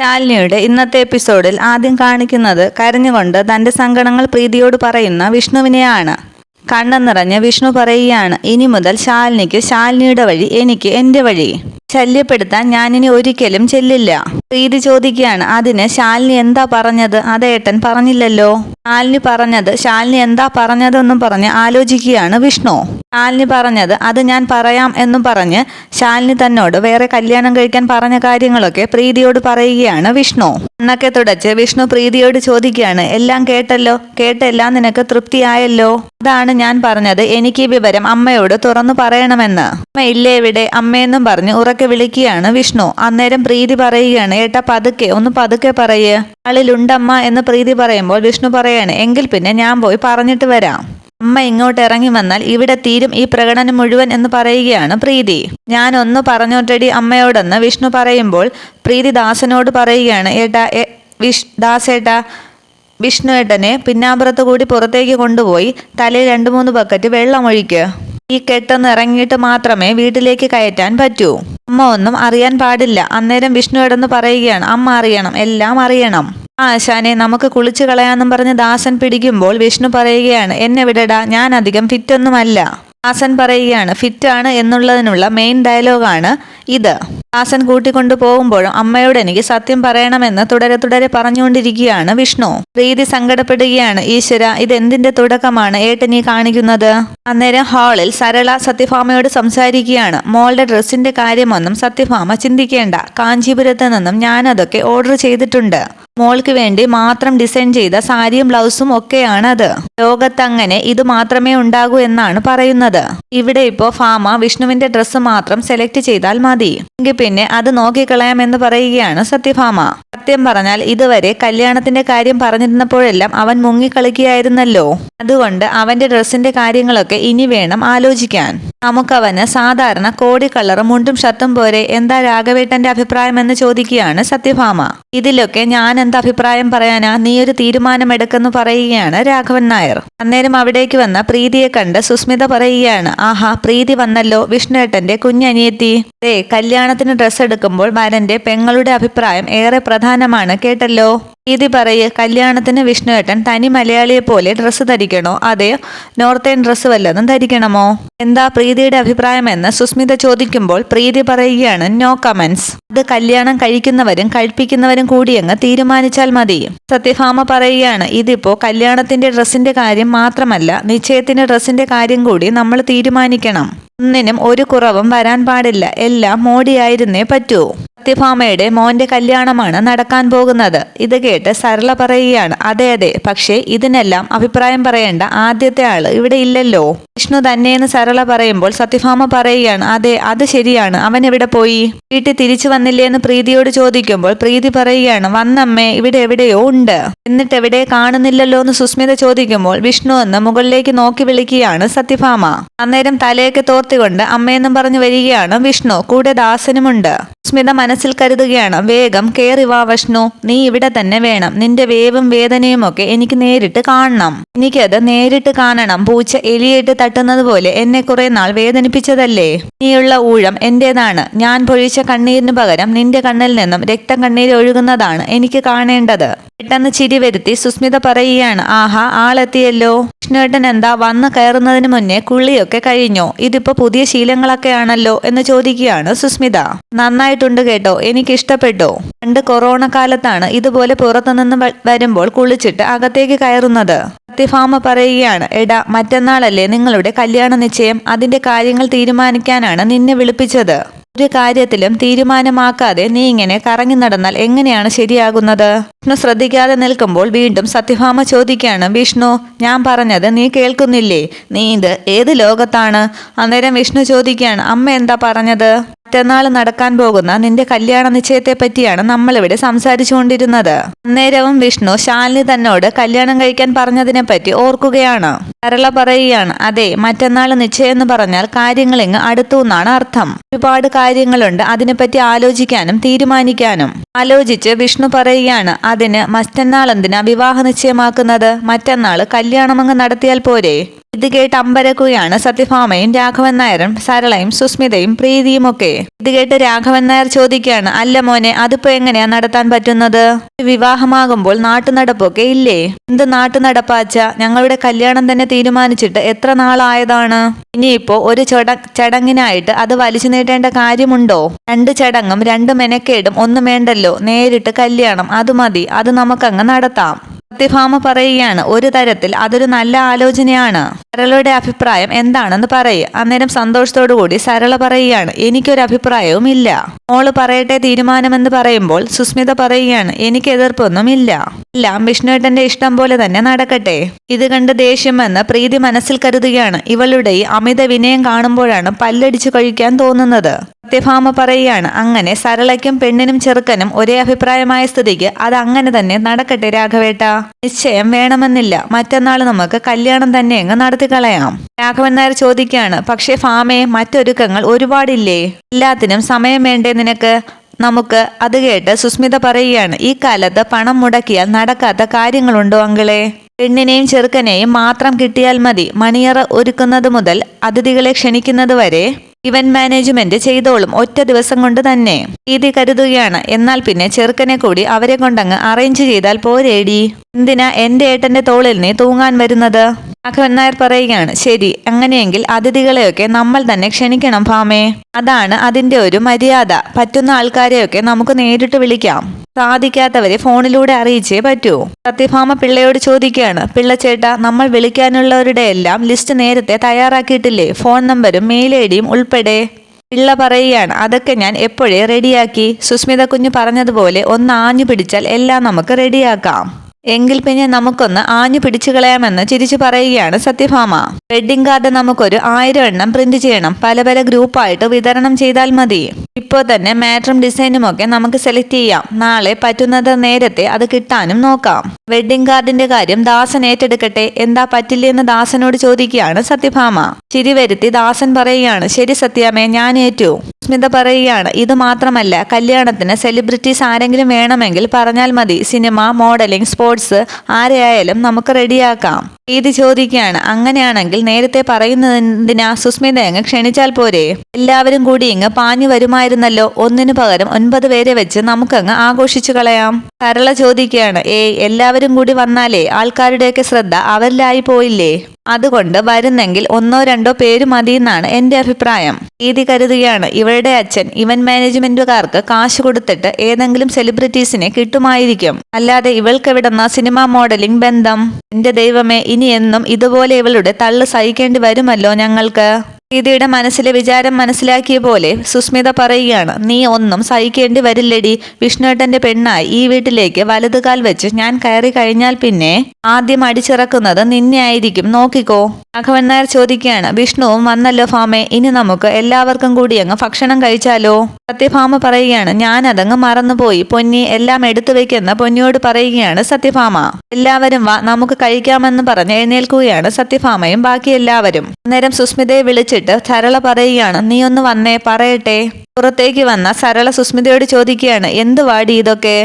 ശാലിനിയുടെ ഇന്നത്തെ എപ്പിസോഡിൽ ആദ്യം കാണിക്കുന്നത് കരഞ്ഞുകൊണ്ട് തന്റെ സങ്കടങ്ങൾ പ്രീതിയോട് പറയുന്ന വിഷ്ണുവിനെയാണ്. കണ്ണെന്നിറഞ്ഞ് നിറഞ്ഞ് വിഷ്ണു പറയുകയാണ് ഇനി മുതൽ ശാലിനിക്ക് ശാലിനിയുടെ വഴി എനിക്ക് എന്റെ വഴി. ശല്യപ്പെടുത്താൻ ഞാനിനി ഒരിക്കലും ചെല്ലില്ല. പ്രീതി ചോദിക്കുകയാണ് അതിന് ശാലിനി എന്താ പറഞ്ഞത്? അത് ഏട്ടൻ പറഞ്ഞില്ലല്ലോ. ശാലിനി പറഞ്ഞത് ശാലിനി എന്താ പറഞ്ഞതെന്നും പറഞ്ഞ് ആലോചിക്കുകയാണ് വിഷ്ണു. ശാലിനി പറഞ്ഞത് അത് ഞാൻ പറയാം എന്നും പറഞ്ഞ് ശാലിനി തന്നോട് വേറെ കല്യാണം കഴിക്കാൻ പറഞ്ഞ കാര്യങ്ങളൊക്കെ പ്രീതിയോട് പറയുകയാണ് വിഷ്ണു. എന്നൊക്കെ തുടച്ച് വിഷ്ണു പ്രീതിയോട് ചോദിക്കുകയാണ് എല്ലാം കേട്ടല്ലോ? കേട്ടെല്ലാം നിനക്ക് തൃപ്തിയായല്ലോ? അതാണ് ഞാൻ പറഞ്ഞത്. എനിക്ക് വിവരം അമ്മയോട് തുറന്നു പറയണമെന്ന്. അമ്മ ഇല്ലേ ഇവിടെ? അമ്മയെന്നും പറഞ്ഞ് ഉറക്കെ വിളിക്കുകയാണ്. വിഷ്ണു അന്നേരം പ്രീതി പറയുകയാണ് ഏട്ടാ പതുക്കെ ഒന്ന് പതുക്കെ പറയേ. ആളിലുണ്ടമ്മ എന്ന് പ്രീതി പറയുമ്പോൾ വിഷ്ണു പറയാണ് എങ്കിൽ പിന്നെ ഞാൻ പോയി പറഞ്ഞിട്ട് വരാം. അമ്മ ഇങ്ങോട്ട് ഇറങ്ങി വന്നാൽ ഇവിടെ തീരും ഈ പ്രകടനം മുഴുവൻ എന്ന് പറയുകയാണ് പ്രീതി. ഞാൻ ഒന്ന് പറഞ്ഞോട്ടടി അമ്മയോടെന്ന് വിഷ്ണു പറയുമ്പോൾ പ്രീതി ദാസനോട് പറയുകയാണ് ഏട്ടാ വിഷ് ദാസേട്ടാ വിഷ്ണു ഏട്ടനെ പിന്നാമ്പുറത്ത് കൂടി പുറത്തേക്ക് കൊണ്ടുപോയി തലയിൽ രണ്ട് മൂന്ന് ബക്കറ്റ് വെള്ളം ഒഴിക്ക്. ഈ കെട്ടൊന്ന് ഇറങ്ങിയിട്ട് മാത്രമേ വീട്ടിലേക്ക് കയറ്റാൻ പറ്റൂ. അമ്മ ഒന്നും അറിയാൻ പാടില്ല. അന്നേരം വിഷ്ണു എടന്ന് പറയുകയാണ് അമ്മ അറിയണം എല്ലാം അറിയണം. ആശാനെ നമുക്ക് കുളിച്ചു കളയാന്നും പറഞ്ഞ് ദാസൻ പിടിക്കുമ്പോൾ വിഷ്ണു പറയുകയാണ് എന്നെ വിടടാ ഞാൻ അധികം ഫിറ്റൊന്നുമല്ല ദാസൻ പറയുകയാണ് ഫിറ്റാണ് എന്നുള്ളതിനുള്ള മെയിൻ ഡയലോഗാണ് ഇത്. ദാസൻ കൂട്ടിക്കൊണ്ടു പോകുമ്പോഴും അമ്മയോട് എനിക്ക് സത്യം പറയണമെന്ന് തുടരെ തുടരെ പറഞ്ഞുകൊണ്ടിരിക്കുകയാണ് വിഷ്ണു. പ്രീതി സങ്കടപ്പെടുകയാണ് ഈശ്വര ഇതെന്തിന്റെ തുടക്കമാണ്? ഏട്ടനീ കാണിക്കുന്നത്? അന്നേരം ഹാളിൽ സരള സത്യഭാമയോട് സംസാരിക്കുകയാണ് മോളുടെ ഡ്രസ്സിന്റെ കാര്യമൊന്നും സത്യഭാമ ചിന്തിക്കേണ്ട. കാഞ്ചീപുരത്ത് നിന്നും ഞാനതൊക്കെ ഓർഡർ ചെയ്തിട്ടുണ്ട്. മോൾക്ക് വേണ്ടി മാത്രം ഡിസൈൻ ചെയ്ത സാരിയും ബ്ലൗസും ഒക്കെയാണ് ഒക്കെയാണത്. ലോകത്തങ്ങനെ ഇത് മാത്രമേ ഉണ്ടാകൂ എന്നാണ് പറയുന്നത്. ഇവിടെ ഇപ്പോ ഫാമ വിഷ്ണുവിന്റെ ഡ്രസ്സ് മാത്രം സെലക്ട് ചെയ്താൽ മതി. എങ്കിൽ പിന്നെ അത് നോക്കിക്കളയാമെന്ന് പറയുകയാണ് സത്യഭാമ സത്യം പറഞ്ഞാൽ ഇതുവരെ കല്യാണത്തിന്റെ കാര്യം പറഞ്ഞിരുന്നപ്പോഴെല്ലാം അവൻ മുങ്ങിക്കളിക്കുകയായിരുന്നല്ലോ. അതുകൊണ്ട് അവന്റെ ഡ്രസ്സിന്റെ കാര്യങ്ങളൊക്കെ ഇനി വേണം ആലോചിക്കാൻ. നമുക്കവന് സാധാരണ കോടി കളറും മുണ്ടും ഷർട്ടും പോരെ എന്താ രാഘവേട്ടന്റെ അഭിപ്രായം എന്ന് ചോദിക്കുകയാണ് സത്യഭാമ ഇതിലൊക്കെ ഞാൻ എന്താ അഭിപ്രായം പറയാനാ നീ ഒരു തീരുമാനമെടുക്കെന്ന് പറയുകയാണ് രാഘവൻ നായർ. അന്നേരം അവിടേക്ക് വന്ന പ്രീതിയെ കണ്ട് സുസ്മിത പറയുകയാണ് ആഹാ പ്രീതി വന്നല്ലോ വിഷ്ണുവേട്ടന്റെ കുഞ്ഞനിയത്തി. ദേ കല്യാണത്തിന് ഡ്രസ്സ് എടുക്കുമ്പോൾ വരന്റെ പെങ്ങളുടെ അഭിപ്രായം ഏറെ പ്രധാനമാണ് കേട്ടല്ലോ? പ്രീതി പറയ് കല്യാണത്തിന് വിഷ്ണുവേട്ടൻ തനി മലയാളിയെ പോലെ ഡ്രസ്സ് ധരിക്കണോ? അതെ നോർത്തേൺ ഡ്രസ്സ് വല്ലതും ധരിക്കണമോ? എന്താ പ്രീതിയുടെ അഭിപ്രായമെന്ന്? സുസ്മിത ചോദിക്കുമ്പോൾ പ്രീതി പറയുകയാണ് നോ കമന്റ്സ്. അത് കല്യാണം കഴിക്കുന്നവരും കഴിപ്പിക്കുന്നവരും കൂടി അങ്ങ് തീരുമാനിച്ചാൽ മതി. സത്യഭാമ പറയുകയാണ് ഇതിപ്പോ കല്യാണത്തിന്റെ ഡ്രസ്സിന്റെ കാര്യം മാത്രമല്ല നിശ്ചയത്തിന്റെ ഡ്രസ്സിന്റെ കാര്യം കൂടി നമ്മൾ തീരുമാനിക്കണം. ഒന്നിനും ഒരു കുറവും വരാൻ പാടില്ല. എല്ലാം മോടിയായിരുന്നേ പറ്റൂ. സത്യഭാമയുടെ മോന്റെ കല്യാണമാണ് നടക്കാൻ പോകുന്നത്. ഇത് കേട്ട് സരള പറയുകയാണ് അതെ അതെ പക്ഷേ ഇതിനെല്ലാം അഭിപ്രായം പറയേണ്ട ആദ്യത്തെ ആൾ ഇവിടെ ഇല്ലല്ലോ. വിഷ്ണു തന്നെയെന്ന് സരള പറയുമ്പോൾ സത്യഭാമ പറയുകയാണ് അതെ അത് ശരിയാണ്. അവൻ എവിടെ പോയി? വീട്ടിൽ തിരിച്ചു വന്നില്ലേ? എന്ന് പ്രീതിയോട് ചോദിക്കുമ്പോൾ പ്രീതി പറയുകയാണ് വന്നമ്മേ ഇവിടെ എവിടെയോ ഉണ്ട്. എന്നിട്ട് എവിടെ കാണുന്നില്ലല്ലോ? എന്ന് സുസ്മിത ചോദിക്കുമ്പോൾ വിഷ്ണു എന്ന് മുകളിലേക്ക് നോക്കി വിളിക്കുകയാണ് സത്യഭാമ. അന്നേരം തലയൊക്കെ തോർത്തിക്കൊണ്ട് അമ്മയെന്നും പറഞ്ഞു വരികയാണ് വിഷ്ണു. കൂടെ ദാസനുമുണ്ട്. സ്മിത മനസ്സിൽ കരുതുകയാണ്. വേഗം കയറി വാ വിഷ്ണു. നീ ഇവിടെ തന്നെ വേണം. നിന്റെ വേവും വേദനയും ഒക്കെ എനിക്ക് നേരിട്ട് കാണണം. എനിക്കത് നേരിട്ട് കാണണം. പൂച്ച എലിയിട്ട് തട്ടുന്നത് പോലെ എന്നെ കുറെ നാൾ വേദനിപ്പിച്ചതല്ലേ? നീയുള്ള ഊഴം എന്റേതാണ്. ഞാൻ പൊഴിച്ച കണ്ണീരിന് പകരം നിന്റെ കണ്ണിൽ നിന്നും രക്തം കണ്ണീര് ഒഴുകുന്നതാണ് എനിക്ക് കാണേണ്ടത്. പെട്ടെന്ന് ചിരി വരുത്തി സുസ്മിത പറയുകയാണ് ആഹാ ആളെത്തിയല്ലോ. വിഷ്ണുവേട്ടൻ എന്താ വന്ന് കയറുന്നതിന് മുന്നേ കുള്ളിയൊക്കെ കഴിഞ്ഞോ? ഇതിപ്പോ പുതിയ ശീലങ്ങളൊക്കെ ആണല്ലോ എന്ന് ചോദിക്കുകയാണ് സുസ്മിത. നന്നായിട്ടുണ്ട് കേട്ടോ എനിക്ക് ഇഷ്ടപ്പെട്ടു പണ്ട് കൊറോണ കാലത്താണ് ഇതുപോലെ പുറത്തുനിന്ന് വരുമ്പോൾ കുളിച്ചിട്ട് അകത്തേക്ക് കയറുന്നത്. സത്യഭാമ പറയുകയാണ് എടാ മറ്റന്നാളല്ലേ നിങ്ങളുടെ കല്യാണ നിശ്ചയം? അതിന്റെ കാര്യങ്ങൾ തീരുമാനിക്കാനാണ് നിന്നെ വിളിപ്പിച്ചത്. ഒരു കാര്യത്തിലും തീരുമാനമാക്കാതെ നീ ഇങ്ങനെ കറങ്ങി നടന്നാൽ എങ്ങനെയാണ് ശരിയാകുന്നത്? വിഷ്ണു ശ്രദ്ധിക്കാതെ നിൽക്കുമ്പോൾ വീണ്ടും സത്യഭാമ ചോദിക്കുകയാണ് വിഷ്ണു. ഞാൻ പറഞ്ഞത് നീ കേൾക്കുന്നില്ലേ? നീ ഇത് ഏത് ലോകത്താണ്? അന്നേരം വിഷ്ണു ചോദിക്കുകയാണ് അമ്മ എന്താ പറഞ്ഞത്? മറ്റന്നാൾ നടക്കാൻ പോകുന്ന നിന്റെ കല്യാണ നിശ്ചയത്തെ പറ്റിയാണ് നമ്മളിവിടെ സംസാരിച്ചുകൊണ്ടിരുന്നത്. അന്നേരവും വിഷ്ണു ശാലിനി തന്നോട് കല്യാണം കഴിക്കാൻ പറഞ്ഞതിനെ പറ്റി ഓർക്കുകയാണ്. സരള പറയുകയാണ് അതെ മറ്റന്നാൾ നിശ്ചയം എന്ന് പറഞ്ഞാൽ കാര്യങ്ങൾ ഇങ്ങ് അടുത്തു എന്നാണ് അർത്ഥം. ഒരുപാട് കാര്യങ്ങളുണ്ട് അതിനെപ്പറ്റി ആലോചിക്കാനും തീരുമാനിക്കാനും. ആലോചിച്ച് വിഷ്ണു പറയുകയാണ് അതിന് മറ്റന്നാൾ എന്തിനാ വിവാഹ നിശ്ചയമാക്കുന്നത് മറ്റന്നാൾ കല്യാണം അങ്ങ് നടത്തിയാൽ പോരെ. ഇത് കേട്ട് അമ്പരക്കുകയാണ് സത്യഭാമയും രാഘവൻ നായരും സരളയും സുസ്മിതയും പ്രീതിയും ഒക്കെ ഇത് കേട്ട് രാഘവൻ നായർ ചോദിക്കുകയാണ് അല്ല മോനെ അതിപ്പോ എങ്ങനെയാ നടത്താൻ പറ്റുന്നത്? വിവാഹമാകുമ്പോൾ നാട്ടുനടപ്പൊക്കെ ഇല്ലേ? എന്ത് നാട്ടുനടപ്പാച്ച ഞങ്ങളുടെ കല്യാണം തന്നെ തീരുമാനിച്ചിട്ട് എത്ര നാളായതാണ്? ഇനിയിപ്പോ ഒരു ചട ചടങ്ങിനായിട്ട് അത് വലിച്ചു നീട്ടേണ്ട കാര്യമുണ്ടോ? രണ്ട് ചടങ്ങും രണ്ട് മെനക്കേടും ഒന്നും വേണ്ടല്ലോ. നേരിട്ട് കല്യാണം അത് മതി. അത് നമുക്കങ്ങ് നടത്താം. സത്യഭാമ പറയുകയാണ്. ഒരു തരത്തിൽ അതൊരു നല്ല ആലോചനയാണ്. സരളയുടെ അഭിപ്രായം എന്താണെന്ന് പറയുക അന്നേരം സന്തോഷത്തോടു കൂടി സരള പറയുകയാണ്. എനിക്കൊരു അഭിപ്രായവും ഇല്ല. മോൾ പറയട്ടെ തീരുമാനമെന്ന് പറയുമ്പോൾ സുസ്മിത പറയുകയാണ്. എനിക്ക് എതിർപ്പൊന്നും ഇല്ല എല്ലാം വിഷ്ണുവേട്ടന്റെ ഇഷ്ടം പോലെ തന്നെ നടക്കട്ടെ. ഇത് കണ്ട് ദേഷ്യമെന്ന് പ്രീതി മനസ്സിൽ കരുതുകയാണ്. ഇവളുടെ ഈ അമിത വിനയം കാണുമ്പോഴാണ് പല്ലടിച്ചു കഴിക്കാൻ തോന്നുന്നത്. സത്യഭാമ പറയുകയാണ്. അങ്ങനെ സരളയ്ക്കും പെണ്ണിനും ചെറുക്കനും ഒരേ അഭിപ്രായമായ സ്ഥിതിക്ക് അത് അങ്ങനെ തന്നെ നടക്കട്ടെ രാഘവേട്ട. നിശ്ചയം വേണമെന്നില്ല. മറ്റന്നാൾ നമുക്ക് കല്യാണം തന്നെ അങ്ങ് നടത്തിക്കളയാം രാഘവൻ നായർ ചോദിക്കുകയാണ് പക്ഷേ ഫാമേ മറ്റൊരുക്കങ്ങൾ ഒരുപാടില്ലേ? എല്ലാത്തിനും സമയം വേണ്ടേ നിനക്ക്? നമുക്ക് അത് കേട്ട് സുസ്മിത പറയുകയാണ് ഈ കാലത്ത് പണം മുടക്കിയാൽ നടക്കാത്ത കാര്യങ്ങളുണ്ടോ അങ്കിളെ? പെണ്ണിനെയും ചെറുക്കനെയും മാത്രം കിട്ടിയാൽ മതി. മണിയറ ഒരുക്കുന്നത് മുതൽ അതിഥികളെ ക്ഷണിക്കുന്നത് വരെ ഇവന്റ് മാനേജ്മെന്റ് ചെയ്തോളും ഒറ്റ ദിവസം കൊണ്ട് തന്നെ. ഇത് കരുതുകയാണ്. എന്നാൽ പിന്നെ ചെറുക്കനെ കൂടി അവരെ കൊണ്ടങ്ങ് അറേഞ്ച് ചെയ്താൽ പോരേടി. എന്തിനാ എന്റെ ഏട്ടന്റെ തോളിൽ നീ തൂങ്ങാൻ വരുന്നത്? രാഘവൻ നായർ പറയുകയാണ്. ശരി അങ്ങനെയെങ്കിൽ അതിഥികളെയൊക്കെ നമ്മൾ തന്നെ ക്ഷണിക്കണം ഭാമേ അതാണ് അതിന്റെ ഒരു മര്യാദ. പറ്റുന്ന ആൾക്കാരെയൊക്കെ നമുക്ക് നേരിട്ട് വിളിക്കാം. സാധിക്കാത്തവരെ ഫോണിലൂടെ അറിയിച്ചേ പറ്റൂ. സത്യഭാമ പിള്ളയോട് ചോദിക്കുകയാണ്. പിള്ള പിള്ളച്ചേട്ട നമ്മൾ വിളിക്കാനുള്ളവരുടെ എല്ലാം ലിസ്റ്റ് നേരത്തെ തയ്യാറാക്കിയിട്ടില്ലേ? ഫോൺ നമ്പരും മെയിൽ ഐ ഡിയും ഉൾപ്പെടെ. പിള്ള പറയുകയാണ്. അതൊക്കെ ഞാൻ എപ്പോഴേ റെഡിയാക്കി? സുസ്മിത കുഞ്ഞു പറഞ്ഞതുപോലെ ഒന്ന് ആഞ്ഞു പിടിച്ചാൽ എല്ലാം നമുക്ക് റെഡിയാക്കാം. എങ്കിൽ പിന്നെ നമുക്കൊന്ന് ആഞ്ഞു പിടിച്ചു കളയാമെന്ന് ചിരിച്ചു പറയുകയാണ് സത്യഭാമ. വെഡിങ് കാർഡ് നമുക്കൊരു ആയിരം എണ്ണം പ്രിന്റ് ചെയ്യണം. പല പല ഗ്രൂപ്പായിട്ട് വിതരണം ചെയ്താൽ മതി. ഇപ്പോൾ തന്നെ മാറ്ററും ഡിസൈനും ഒക്കെ നമുക്ക് സെലക്ട് ചെയ്യാം. നാളെ പറ്റുന്നത് നേരത്തെ അത് കിട്ടാനും നോക്കാം. വെഡിങ് കാർഡിന്റെ കാര്യം ദാസൻ ഏറ്റെടുക്കട്ടെ? എന്താ പറ്റില്ലെന്ന് ദാസനോട് ചോദിക്കുകയാണ് സത്യഭാമ. ചിരി വരുത്തി ദാസൻ പറയുകയാണ് ശരി സത്യാമേ ഞാൻ ഏറ്റു. സ്മിത പറയുകയാണ് ഇത് മാത്രമല്ല കല്യാണത്തിന് സെലിബ്രിറ്റീസ് ആരെങ്കിലും വേണമെങ്കിൽ പറഞ്ഞാൽ മതി. സിനിമ മോഡലിംഗ് സ്പോർട്സ് ആരെയായാലും നമുക്ക് റെഡിയാക്കാം. ഇത് ചോദിക്കുകയാണ്. അങ്ങനെയാണെങ്കിൽ നേരത്തെ പറയുന്നതിനാ സുസ്മിത അങ്ങ് ക്ഷണിച്ചാൽ പോരെ. എല്ലാവരും കൂടി ഇങ്ങ് പാഞ്ഞു വരുമായിരുന്നല്ലോ. ഒന്നിനു പകരം ഒൻപത് പേരെ വെച്ച് നമുക്കങ്ങ് ആഘോഷിച്ചു കളയാം. കരള ചോദിക്കുകയാണ്. ഏയ് എല്ലാവരും കൂടി വന്നാലേ ആൾക്കാരുടെയൊക്കെ ശ്രദ്ധ അവരിലായി പോയില്ലേ? അതുകൊണ്ട് വരുന്നെങ്കിൽ ഒന്നോ രണ്ടോ പേര് മതിയെന്നാണ് എന്റെ അഭിപ്രായം. രീതി കരുതുകയാണ്. ഇവരുടെ അച്ഛൻ ഇവന്റ് മാനേജ്മെന്റുകാർക്ക് കാശ് കൊടുത്തിട്ട് ഏതെങ്കിലും സെലിബ്രിറ്റീസിനെ കിട്ടുമായിരിക്കും. അല്ലാതെ ഇവൾക്കെവിടുന്ന സിനിമാ മോഡലിംഗ് ബന്ധം. എന്റെ ദൈവമേ ഇനിയെന്നും ഇതുപോലെ ഇവളുടെ തള്ളു സഹിക്കേണ്ടി വരുമല്ലോ ഞങ്ങൾക്ക്. പ്രീതിയുടെ മനസ്സിലെ വിചാരം മനസ്സിലാക്കിയ പോലെ സുസ്മിത പറയുകയാണ് നീ ഒന്നും സഹിക്കേണ്ടി വരില്ലടി. വിഷ്ണുവേട്ടന്റെ പെണ്ണായി ഈ വീട്ടിലേക്ക് വലതുകാൽ വെച്ച് ഞാൻ കയറി കഴിഞ്ഞാൽ പിന്നെ ആദ്യം അടിച്ചിറക്കുന്നത് നിന്നെ ആയിരിക്കും. നോക്കിക്കോ. രാഘവൻ നായർ ചോദിക്കുകയാണ് വിഷ്ണുവും വന്നല്ലോ ഫാമേ. ഇനി നമുക്ക് എല്ലാവർക്കും കൂടി അങ്ങ് ഭക്ഷണം കഴിച്ചാലോ? സത്യഭാമ പറയുകയാണ് ഞാൻ അതങ്ങ് മറന്നുപോയി. പൊന്നി എല്ലാം എടുത്തു വെക്കുന്ന പൊന്നിയോട് പറയുകയാണ് സത്യഭാമ. എല്ലാവരും വാ നമുക്ക് കഴിക്കാമെന്ന് പറഞ്ഞ് എഴുന്നേൽക്കുകയാണ് സത്യഭാമയും ബാക്കി എല്ലാവരും. അന്നേരം സുസ്മിതയെ വിളിച്ചിട്ട് സരള പറയുകയാണ് നീ ഒന്ന് വന്നേ പറയട്ടെ. പുറത്തേക്ക് വന്ന സരള സുസ്മിതയോട് ചോദിക്കുകയാണ് എന്ത് വാടി ഇതൊക്കെ?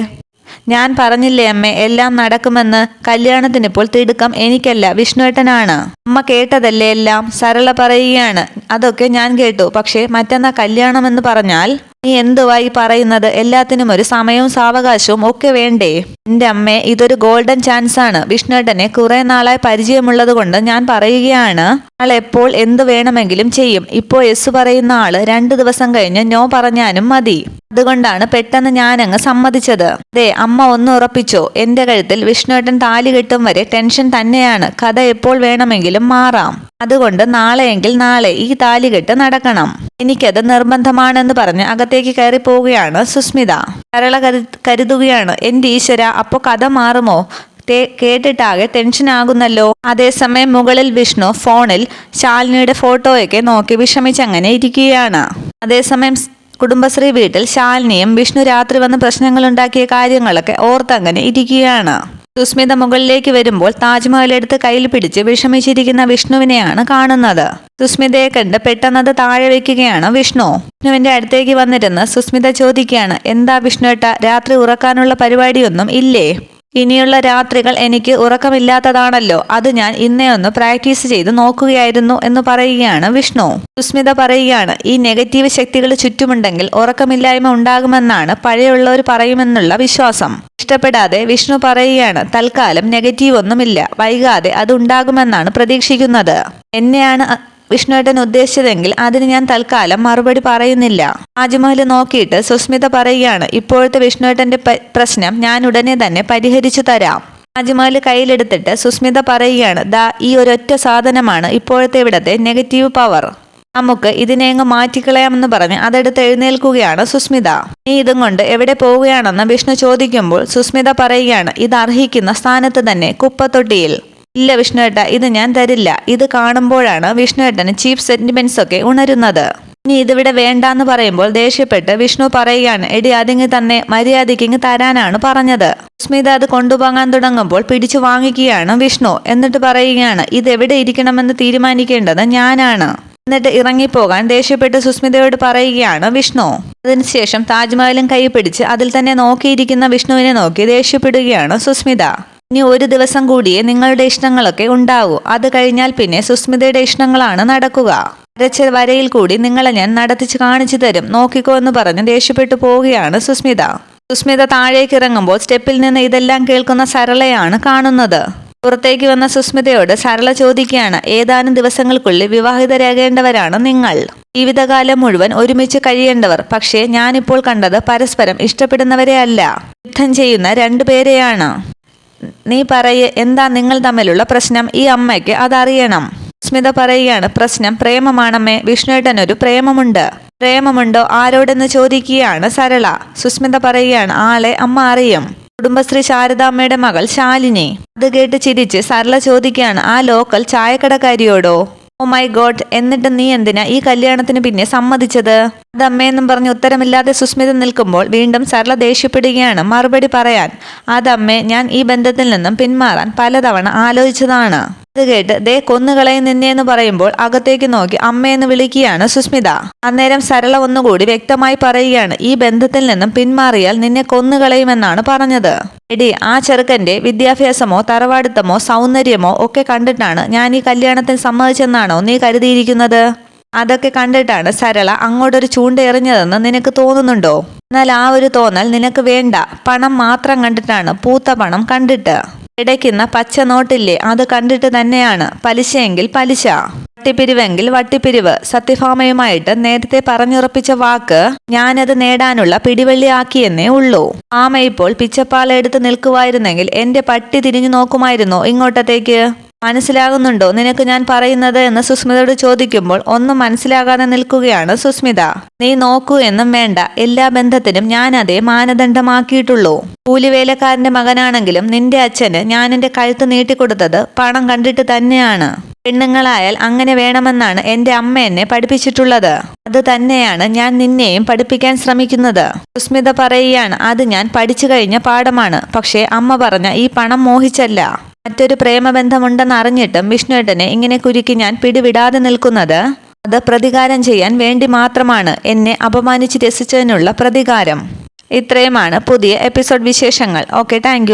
ഞാൻ പറഞ്ഞില്ലേ അമ്മ എല്ലാം നടക്കുമെന്ന്. കല്യാണത്തിനിപ്പോൾ തിടുക്കം എനിക്കല്ല വിഷ്ണുവേട്ടനാണ്. അമ്മ കേട്ടതല്ലേ എല്ലാം? സരള പറയുകയാണ് അതൊക്കെ ഞാൻ കേട്ടു. പക്ഷേ മറ്റന്നാ കല്യാണമെന്ന് പറഞ്ഞാൽ നീ എന്തുവായി പറയുന്നത്? എല്ലാത്തിനും ഒരു സമയവും സാവകാശവും ഒക്കെ വേണ്ടേ? എന്റെ അമ്മേ ഇതൊരു ഗോൾഡൻ ചാൻസ് ആണ്. വിഷ്ണുട്ടനെ കുറെ നാളായി പരിചയമുള്ളത് കൊണ്ട് ഞാൻ പറയുകയാണ്. ആൾ എപ്പോൾ എന്ത് വേണമെങ്കിലും ചെയ്യും. ഇപ്പോൾ എസ് പറയുന്ന ആൾ രണ്ടു ദിവസം കഴിഞ്ഞ് നോ പറഞ്ഞാനും മതി. അതുകൊണ്ടാണ് പെട്ടെന്ന് ഞാനങ്ങ് സമ്മതിച്ചത്. ദേ അമ്മ ഒന്ന് ഉറപ്പിച്ചോ? എന്റെ കഴുത്തിൽ വിഷ്ണുവേട്ടൻ താലി കെട്ടും വരെ ടെൻഷൻ തന്നെയാണ്. കഥ എപ്പോൾ വേണമെങ്കിലും മാറാം. അതുകൊണ്ട് നാളെയെങ്കിൽ നാളെ ഈ താലി കെട്ട് നടക്കണം. എനിക്കത് നിർബന്ധമാണെന്ന് പറഞ്ഞ് അകത്തേക്ക് കയറി പോവുകയാണ് സുസ്മിത. കരള കരു കരുതുകയാണ്. എന്റെ ഈശ്വര അപ്പോ കഥ മാറുമോ? കേട്ടിട്ടാകെ ടെൻഷനാകുന്നല്ലോ അതേസമയം മുകളിൽ വിഷ്ണു ഫോണിൽ ശാലിനിയുടെ ഫോട്ടോയൊക്കെ നോക്കി വിഷമിച്ചങ്ങനെ ഇരിക്കുകയാണ്. അതേസമയം കുടുംബശ്രീ വീട്ടിൽ ശാലിനിയും വിഷ്ണു രാത്രി വന്ന് പ്രശ്നങ്ങളുണ്ടാക്കിയ കാര്യങ്ങളൊക്കെ ഓർത്തങ്ങനെ ഇരിക്കുകയാണ്. സുസ്മിത മുകളിലേക്ക് വരുമ്പോൾ താജ്മഹൽ എടുത്ത് കയ്യിൽ പിടിച്ച് വിഷമിച്ചിരിക്കുന്ന വിഷ്ണുവിനെയാണ് കാണുന്നത്. സുസ്മിതയെ കണ്ട് പെട്ടെന്നത് താഴെ വെക്കുകയാണ് വിഷ്ണു. വിഷ്ണുവിന്റെ അടുത്തേക്ക് വന്നിരുന്ന് സുസ്മിത ചോദിക്കുകയാണ് എന്താ വിഷ്ണുവേട്ട രാത്രി ഉറക്കാനുള്ള പരിപാടിയൊന്നും ഇല്ലേ? ഇനിയുള്ള രാത്രികൾ എനിക്ക് ഉറക്കമില്ലാത്തതാണല്ലോ. അത് ഞാൻ ഇന്നേ ഒന്ന് പ്രാക്ടീസ് ചെയ്ത് നോക്കുകയായിരുന്നു എന്ന് പറയുകയാണ് വിഷ്ണു. സുസ്മിത പറയുകയാണ് ഈ നെഗറ്റീവ് ശക്തികൾ ചുറ്റുമുണ്ടെങ്കിൽ ഉറക്കമില്ലായ്മ ഉണ്ടാകുമെന്നാണ് പഴയുള്ളവർ പറയുമെന്നുള്ള വിശ്വാസം. ഇഷ്ടപ്പെടാതെ വിഷ്ണു പറയുകയാണ് തൽക്കാലം നെഗറ്റീവ് ഒന്നുമില്ല വൈകാതെ അത് ഉണ്ടാകുമെന്നാണ് പ്രതീക്ഷിക്കുന്നത്. എന്നെയാണ് വിഷ്ണുവേട്ടൻ ഉദ്ദേശിച്ചതെങ്കിൽ അതിന് ഞാൻ തൽക്കാലം മറുപടി പറയുന്നില്ല. താജ്മഹൽ നോക്കിയിട്ട് സുസ്മിത പറയുകയാണ് ഇപ്പോഴത്തെ വിഷ്ണുവേട്ടന്റെ പ്രശ്നം ഞാൻ ഉടനെ തന്നെ പരിഹരിച്ചു തരാം. താജ്മഹൽ കയ്യിലെടുത്തിട്ട് സുസ്മിത പറയുകയാണ് ദാ ഈ ഒരൊറ്റ സാധനമാണ് ഇപ്പോഴത്തെ ഇവിടത്തെ നെഗറ്റീവ് പവർ. നമുക്ക് ഇതിനെ അങ്ങ് മാറ്റിക്കളയാമെന്ന് പറഞ്ഞ് അതെടുത്ത് എഴുന്നേൽക്കുകയാണ് സുസ്മിത. നീ ഇതും കൊണ്ട് എവിടെ പോവുകയാണെന്ന് വിഷ്ണു ചോദിക്കുമ്പോൾ സുസ്മിത പറയുകയാണ് ഇത് അർഹിക്കുന്ന സ്ഥാനത്ത് തന്നെ കുപ്പത്തൊട്ടിയിൽ. ഇല്ല വിഷ്ണുവേട്ട ഇത് ഞാൻ തരില്ല. ഇത് കാണുമ്പോഴാണ് വിഷ്ണുവേട്ടന് ചീപ്പ് സെന്റിമെന്റ്സ് ഒക്കെ ഉണരുന്നത്. ഇനി ഇതിവിടെ വേണ്ടാന്ന് പറയുമ്പോൾ ദേഷ്യപ്പെട്ട് വിഷ്ണു പറയുകയാണ് എടി അതിങ്ങ് തന്നെ മര്യാദയ്ക്ക് ഇങ്ങ് തരാനാണ് പറഞ്ഞത്. സ്മിത അത് കൊണ്ടുപോകാൻ തുടങ്ങുമ്പോൾ പിടിച്ചു വാങ്ങിക്കുകയാണ് വിഷ്ണു. എന്നിട്ട് പറയുകയാണ് ഇത് എവിടെ ഇരിക്കണമെന്ന് തീരുമാനിക്കേണ്ടത് ഞാനാണ്. എന്നിട്ട് ഇറങ്ങിപ്പോകാൻ ദേഷ്യപ്പെട്ട് സുസ്മിതയോട് പറയുകയാണ് വിഷ്ണു. അതിനുശേഷം താജ്മഹലും കൈ പിടിച്ച് അതിൽ തന്നെ നോക്കിയിരിക്കുന്ന വിഷ്ണുവിനെ നോക്കി ദേഷ്യപ്പെടുകയാണ് സുസ്മിത. ഇനി ഒരു ദിവസം കൂടിയേ നിങ്ങളുടെ ഇഷ്ടങ്ങളൊക്കെ ഉണ്ടാവൂ. അത് കഴിഞ്ഞാൽ പിന്നെ സുസ്മിതയുടെ ഇഷ്ടങ്ങളാണ് നടക്കുക. വരച്ച വരയിൽ കൂടി നിങ്ങളെ ഞാൻ നടത്തിച്ച് കാണിച്ചു തരും. നോക്കിക്കോ എന്ന് പറഞ്ഞ് ദേഷ്യപ്പെട്ടു പോവുകയാണ് സുസ്മിത. സുസ്മിത താഴേക്ക് ഇറങ്ങുമ്പോൾ സ്റ്റെപ്പിൽ നിന്ന് ഇതെല്ലാം കേൾക്കുന്ന സരളയാണ് കാണുന്നത്. പുറത്തേക്ക് വന്ന സുസ്മിതയോട് സരള ചോദിക്കുകയാണ് ഏതാനും ദിവസങ്ങൾക്കുള്ളിൽ വിവാഹിതരാകേണ്ടവരാണ് നിങ്ങൾ? ജീവിതകാലം മുഴുവൻ ഒരുമിച്ച് കഴിയേണ്ടവർ പക്ഷേ ഞാനിപ്പോൾ കണ്ടത് പരസ്പരം ഇഷ്ടപ്പെടുന്നവരെ അല്ല. യുദ്ധം ചെയ്യുന്ന രണ്ടുപേരെയാണ് നീ പറയ എന്താ നിങ്ങൾ തമ്മിലുള്ള പ്രശ്നം? ഈ അമ്മയ്ക്ക് അതറിയണം. സ്മിത പറയുകയാണ് പ്രശ്നം പ്രേമമാണമ്മേ വിഷ്ണുവേട്ടനൊരു പ്രേമമുണ്ട്. പ്രേമമുണ്ടോ? ആരോടെന്ന് ചോദിക്കുകയാണ് സരള. സുസ്മിത പറയുകയാണ് ആളെ അമ്മ അറിയും. കുടുംബശ്രീ ശാരദാമ്മയുടെ മകൾ ശാലിനി. അത് കേട്ട് ചിരിച്ച് സരള ചോദിക്കുകയാണ് ആ ലോക്കൽ ചായക്കടക്കാരിയോടോ? ഓ മൈ ഗോഡ് എന്നിട്ട് നീ എന്തിനാ ഈ കല്യാണത്തിന് പിന്നെ സമ്മതിച്ചത്? അതമ്മയെന്നും പറഞ്ഞ് ഉത്തരമില്ലാതെ സുസ്മിത നിൽക്കുമ്പോൾ വീണ്ടും സരള ദേഷ്യപ്പെടുകയാണ്. മറുപടി പറയാൻ അതമ്മേ ഞാൻ ഈ ബന്ധത്തിൽ നിന്നും പിന്മാറാൻ പലതവണ ആലോചിച്ചതാണ്. അത് കേട്ട് ദേ കൊന്നുകളയും നിന്നെന്ന് പറയുമ്പോൾ അകത്തേക്ക് നോക്കി അമ്മയെന്ന് വിളിക്കുകയാണ് സുസ്മിത. അന്നേരം സരള ഒന്നുകൂടി വ്യക്തമായി പറയുകയാണ് ഈ ബന്ധത്തിൽ നിന്നും പിന്മാറിയാൽ നിന്നെ കൊന്നുകളയുമെന്നാണ് പറഞ്ഞത്. എടി ആ ചെറുക്കന്റെ വിദ്യാഭ്യാസമോ തറവാടിത്തമോ സൗന്ദര്യമോ ഒക്കെ കണ്ടിട്ടാണ് ഞാൻ ഈ കല്യാണത്തിന് സമ്മതിച്ചെന്നാണോ നീ കരുതിയിരിക്കുന്നത്? അതൊക്കെ കണ്ടിട്ടാണ് സരള അങ്ങോട്ടൊരു ചൂണ്ട എറിഞ്ഞതെന്ന് നിനക്ക് തോന്നുന്നുണ്ടോ? എന്നാൽ ആ ഒരു തോന്നൽ നിനക്ക് വേണ്ട. പണം മാത്രം കണ്ടിട്ടാണ് പൂത്ത പണം കണ്ടിട്ട്. ഇടയ്ക്കുന്ന പച്ച നോട്ടില്ലേ അത് കണ്ടിട്ട് തന്നെയാണ്. പലിശയെങ്കിൽ പലിശ. വട്ടിപ്പിരിവെങ്കിൽ വട്ടിപ്പിരിവ്. സത്യഭാമയുമായിട്ട് നേരത്തെ പറഞ്ഞുറപ്പിച്ച വാക്ക് ഞാനത് നേടാനുള്ള പിടിവള്ളിയാക്കിയെന്നേ ഉള്ളൂ. ആമ ഇപ്പോൾ പിച്ചപ്പാളെടുത്ത് നിൽക്കുമായിരുന്നെങ്കിൽ എന്റെ പട്ടി തിരിഞ്ഞു നോക്കുമായിരുന്നോ ഇങ്ങോട്ടത്തേക്ക്? മനസ്സിലാകുന്നുണ്ടോ? നിനക്ക് ഞാൻ പറയുന്നത് എന്ന് സുസ്മിതയോട് ചോദിക്കുമ്പോൾ ഒന്നും മനസ്സിലാകാതെ നിൽക്കുകയാണ് സുസ്മിത. നീ നോക്കൂ എന്നും വേണ്ട. എല്ലാ ബന്ധത്തിനും ഞാൻ അതേ മാനദണ്ഡമാക്കിയിട്ടുള്ളൂ. കൂലിവേലക്കാരന്റെ മകനാണെങ്കിലും നിന്റെ അച്ഛന് ഞാൻ എന്റെ കഴുത്ത് നീട്ടിക്കൊടുത്തത് പണം കണ്ടിട്ട് തന്നെയാണ്. പെണ്ണുങ്ങളായാൽ അങ്ങനെ വേണമെന്നാണ് എന്റെ അമ്മ എന്നെ പഠിപ്പിച്ചിട്ടുള്ളത്. അത് തന്നെയാണ് ഞാൻ നിന്നെയും പഠിപ്പിക്കാൻ ശ്രമിക്കുന്നത്. സുസ്മിത പറയുകയാണ് അത് ഞാൻ പഠിച്ചു കഴിഞ്ഞ പാഠമാണ്. പക്ഷേ അമ്മ പറഞ്ഞ ഈ പണം മോഹിച്ചല്ല. മറ്റൊരു പ്രേമബന്ധമുണ്ടെന്ന് അറിഞ്ഞിട്ടും വിഷ്ണുവേട്ടനെ ഇങ്ങനെ കുരുക്കി ഞാൻ പിടിവിടാതെ നിൽക്കുന്നത്. അത് പ്രതികാരം ചെയ്യാൻ വേണ്ടി മാത്രമാണ് എന്നെ അപമാനിച്ച് രസിച്ചതിനുള്ള പ്രതികാരം. ഇത്രയുമാണ് പുതിയ എപ്പിസോഡ് വിശേഷങ്ങൾ. Okay thank